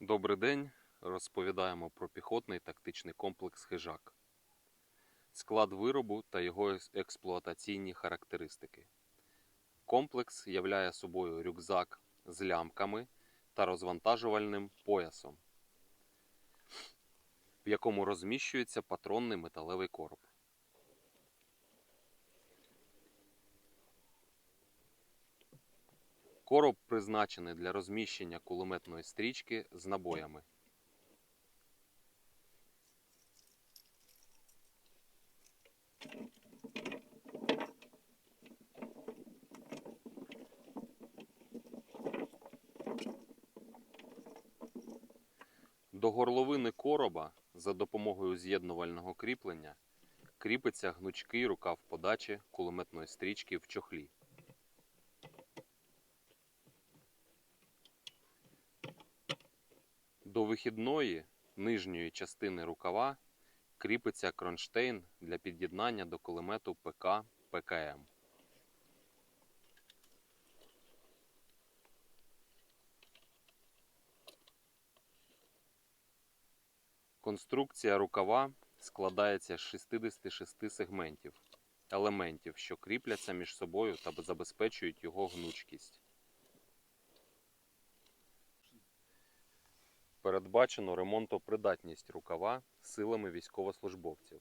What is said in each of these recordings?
Добрий день. Розповідаємо про піхотний тактичний комплекс Хижак. Склад виробу та його експлуатаційні характеристики. Комплекс являє собою рюкзак з лямками та розвантажувальним поясом, в якому розміщується патронний металевий короб. Короб призначений для розміщення кулеметної стрічки з набоями. До горловини короба за допомогою з'єднувального кріплення кріпиться гнучкий рукав подачі кулеметної стрічки в чохлі. До вихідної нижньої частини рукава кріпиться кронштейн для під'єднання до кулемету ПК ПКМ. Конструкція рукава складається з 66 сегментів, елементів, що кріпляться між собою та забезпечують його гнучкість. Передбачено ремонтопридатність рукава силами військовослужбовців,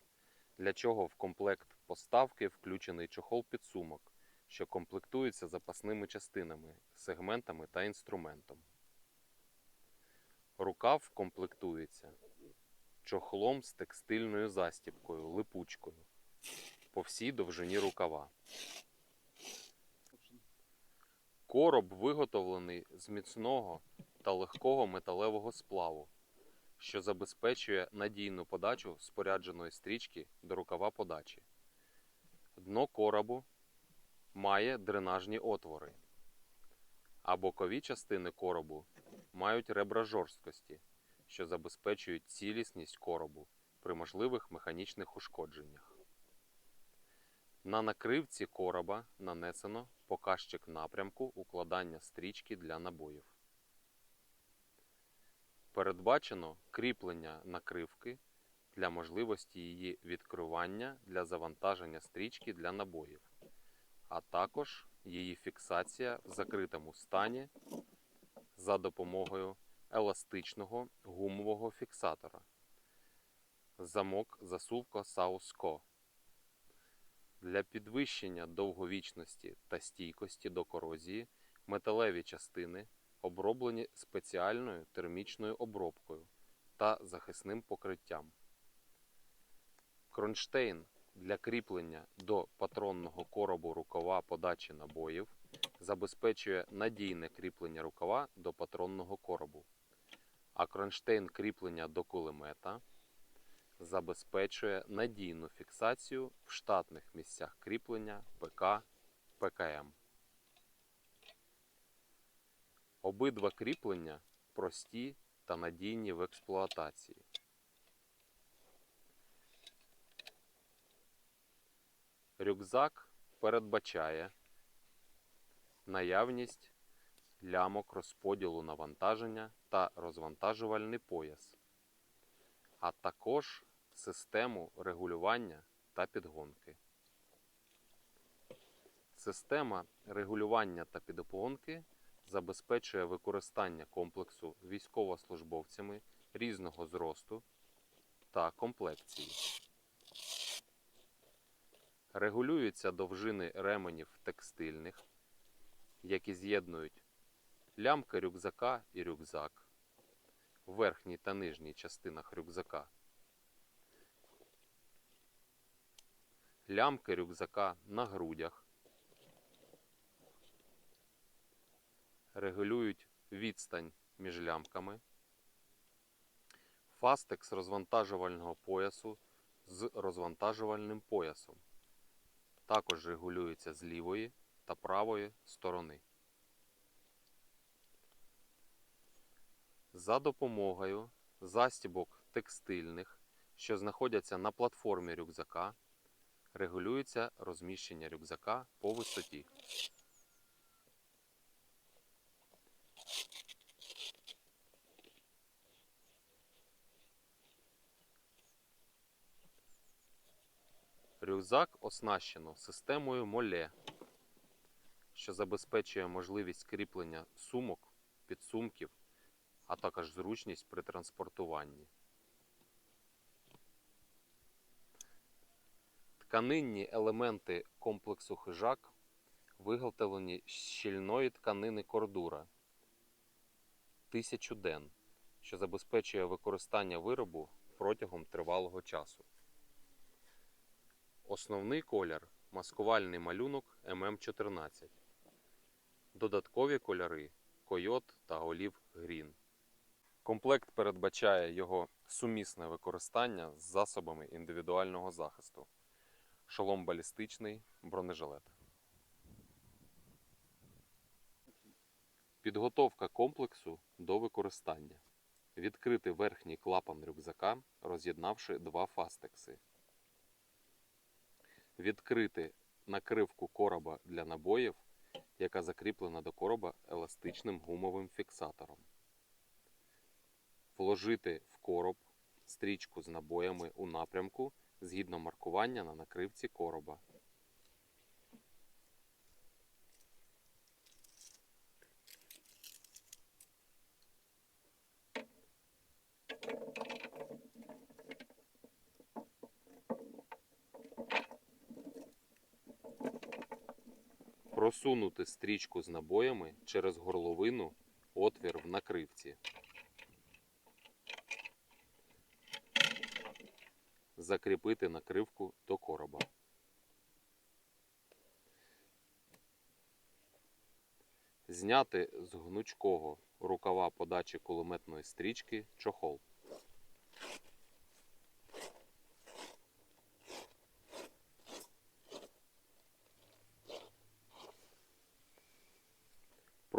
для чого в комплект поставки включений чохол-підсумок, що комплектується запасними частинами, сегментами та інструментом. Рукав комплектується чохлом з текстильною застібкою, липучкою по всій довжині рукава. Короб виготовлений з міцного та легкого металевого сплаву, що забезпечує надійну подачу спорядженої стрічки до рукава подачі. Дно коробу має дренажні отвори, а бокові частини коробу мають ребра жорсткості, що забезпечують цілісність коробу при можливих механічних ушкодженнях. На накривці короба нанесено показчик напрямку укладання стрічки для набоїв. Передбачено кріплення накривки для можливості її відкривання для завантаження стрічки для набоїв, а також її фіксація в закритому стані за допомогою еластичного гумового фіксатора. Замок засувка Сауско. Для підвищення довговічності та стійкості до корозії металеві частини оброблені спеціальною термічною обробкою та захисним покриттям. Кронштейн для кріплення до патронного коробу рукава подачі набоїв забезпечує надійне кріплення рукава до патронного коробу, а кронштейн кріплення до кулемета забезпечує надійну фіксацію в штатних місцях кріплення ПК ПКМ. Обидва кріплення прості та надійні в експлуатації. Рюкзак передбачає наявність лямок розподілу навантаження та розвантажувальний пояс, а також систему регулювання та підгонки. Система регулювання та підгонки забезпечує використання комплексу військовослужбовцями різного зросту та комплекції. Регулюються довжини ременів текстильних, які з'єднують лямки рюкзака і рюкзак в верхній та нижній частинах рюкзака. Лямки рюкзака на грудях. Регулюють відстань між лямками. Фастекс розвантажувального поясу з розвантажувальним поясом. Також регулюється з лівої та правої сторони. За допомогою застібок текстильних, що знаходяться на платформі рюкзака, регулюється розміщення рюкзака по висоті. Рюкзак оснащено системою моле, що забезпечує можливість кріплення сумок, підсумків, а також зручність при транспортуванні. Тканинні елементи комплексу хижак виготовлені з щільної тканини кордура 1000 ден, що забезпечує використання виробу протягом тривалого часу. Основний колір маскувальний малюнок ММ14. Додаткові кольори койот та олів грін. Комплект передбачає його сумісне використання з засобами індивідуального захисту. Шолом балістичний, бронежилет. Підготовка комплексу до використання. Відкрити верхній клапан рюкзака, роз'єднавши два фастекси. Відкрити накривку короба для набоїв, яка закріплена до короба еластичним гумовим фіксатором. Вложити в короб стрічку з набоями у напрямку згідно маркування на накривці короба. Просунути стрічку з набоями через горловину отвір в накривці. Закріпити накривку до короба. Зняти з гнучкого рукава подачі кулеметної стрічки чохол.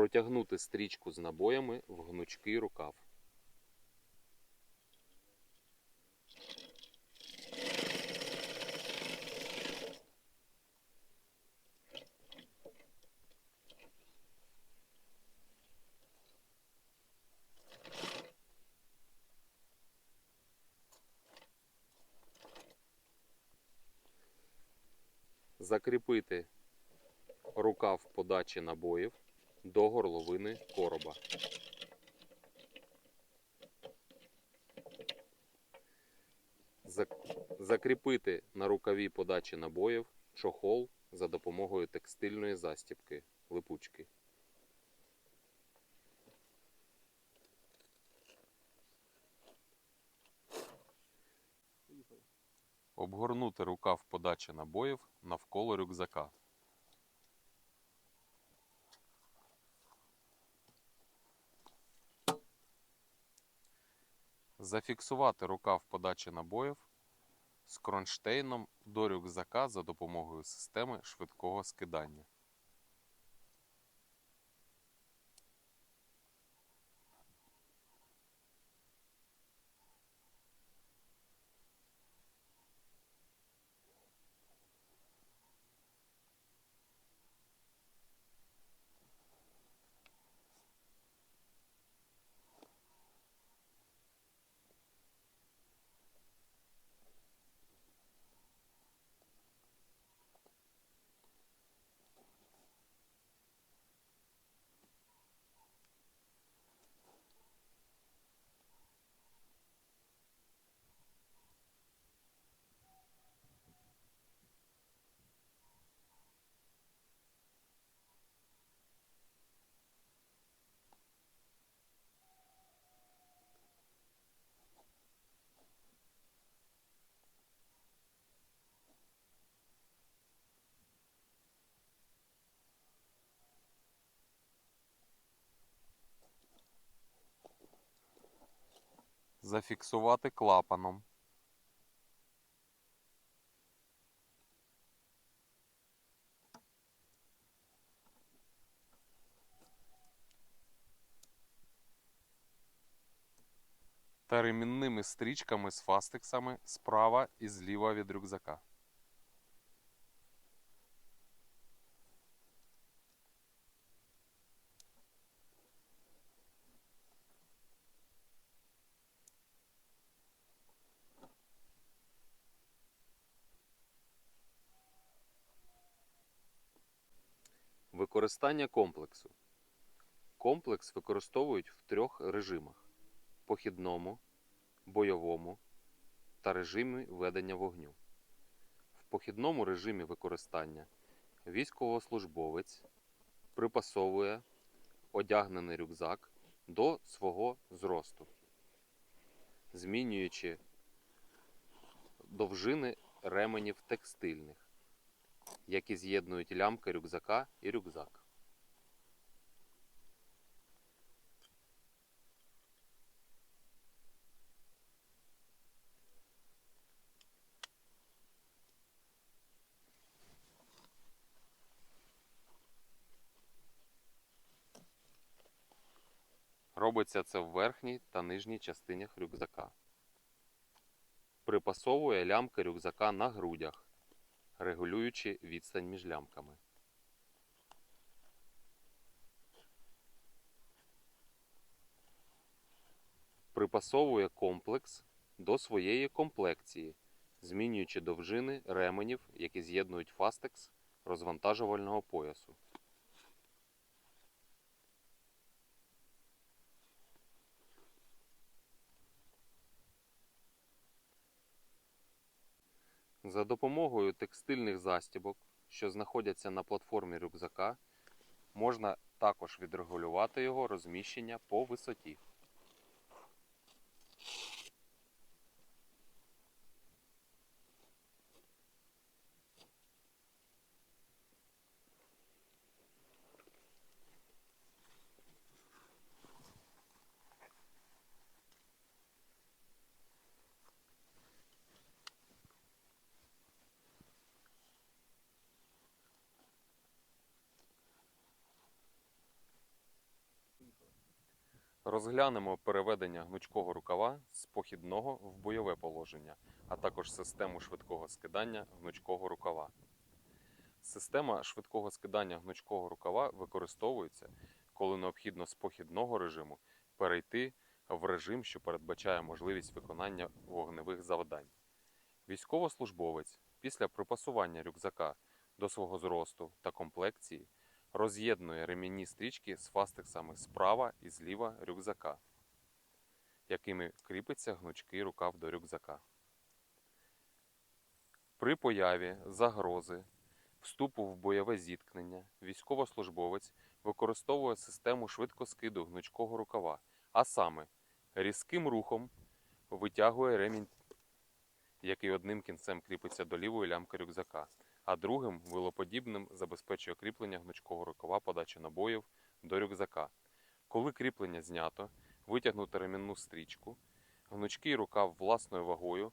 Протягнути стрічку з набоями в гнучкий рукав. Закріпити рукав подачі набоїв до горловини короба. Закріпити на рукаві подачі набоїв чохол за допомогою текстильної застібки липучки. Обгорнути рукав подачі набоїв навколо рюкзака. Зафіксувати рукав подачі набоїв з кронштейном до рюкзака за допомогою системи швидкого скидання. Зафіксувати клапаном. Та ремінними стрічками з фастексами справа і зліва від рюкзака. Використання комплексу. Комплекс використовують в трьох режимах: похідному, бойовому та режимі ведення вогню. В похідному режимі використання військовослужбовець припасовує одягнений рюкзак до свого зросту, змінюючи довжини ременів текстильних, які з'єднують лямки рюкзака і рюкзак. Робиться це в верхній та нижній частинах рюкзака. Припасовує лямки рюкзака на грудях, регулюючи відстань між лямками. Припасовує комплекс до своєї комплекції, змінюючи довжини ременів, які з'єднують фастекс розвантажувального поясу. За допомогою текстильних застібок, що знаходяться на платформі рюкзака, можна також відрегулювати його розміщення по висоті. Розглянемо переведення гнучкого рукава з похідного в бойове положення, а також систему швидкого скидання гнучкого рукава. Система швидкого скидання гнучкого рукава використовується, коли необхідно з похідного режиму перейти в режим, що передбачає можливість виконання вогневих завдань. Військовослужбовець після припасування рюкзака до свого зросту та комплекції роз'єднує ремінні стрічки з фастексами справа і зліва рюкзака, якими кріпиться гнучкий рукав до рюкзака. При появі загрози вступу в бойове зіткнення військовослужбовець використовує систему швидкоскиду гнучкого рукава, а саме різким рухом витягує ремінь, який одним кінцем кріпиться до лівої лямки рюкзака а другим вилоподібним забезпечує кріплення гнучкого рукава подачі набоїв до рюкзака. Коли кріплення знято, витягнути ремінну стрічку, гнучкий рукав власною вагою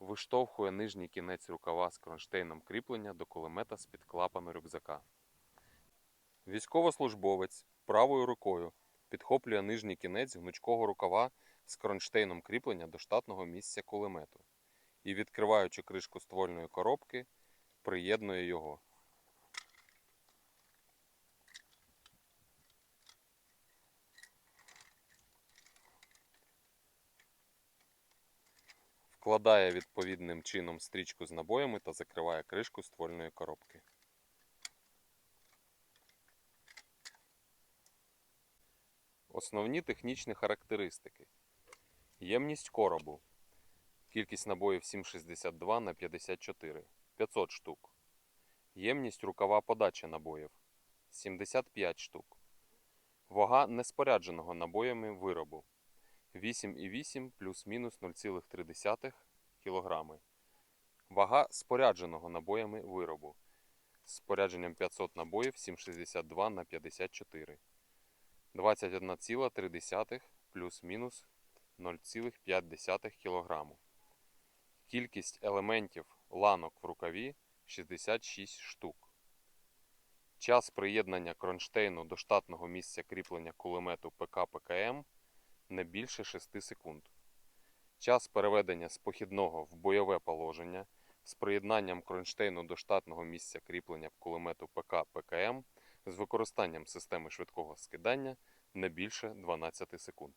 виштовхує нижній кінець рукава з кронштейном кріплення до кулемета з-під клапану рюкзака. Військовослужбовець правою рукою підхоплює нижній кінець гнучкого рукава з кронштейном кріплення до штатного місця кулемету і, відкриваючи кришку ствольної коробки, приєднує його. Вкладає відповідним чином стрічку з набоями та закриває кришку ствольної коробки. Основні технічні характеристики. Ємність коробу. Кількість набоїв 7,62 на 54. 500 штук. Ємність рукава подачі набоїв 75 штук. Вага неспорядженого набоями виробу 8,8 плюс-мінус 0,3 кг. Вага спорядженого набоями виробу спорядженням 500 набоїв 7,62 на 54 21,3 плюс-мінус 0,5 кг. Кількість елементів ланок в рукаві 66 штук. Час приєднання кронштейну до штатного місця кріплення кулемету ПК-ПКМ не більше 6 секунд. Час переведення з похідного в бойове положення з приєднанням кронштейну до штатного місця кріплення кулемету ПК-ПКМ з використанням системи швидкого скидання не більше 12 секунд.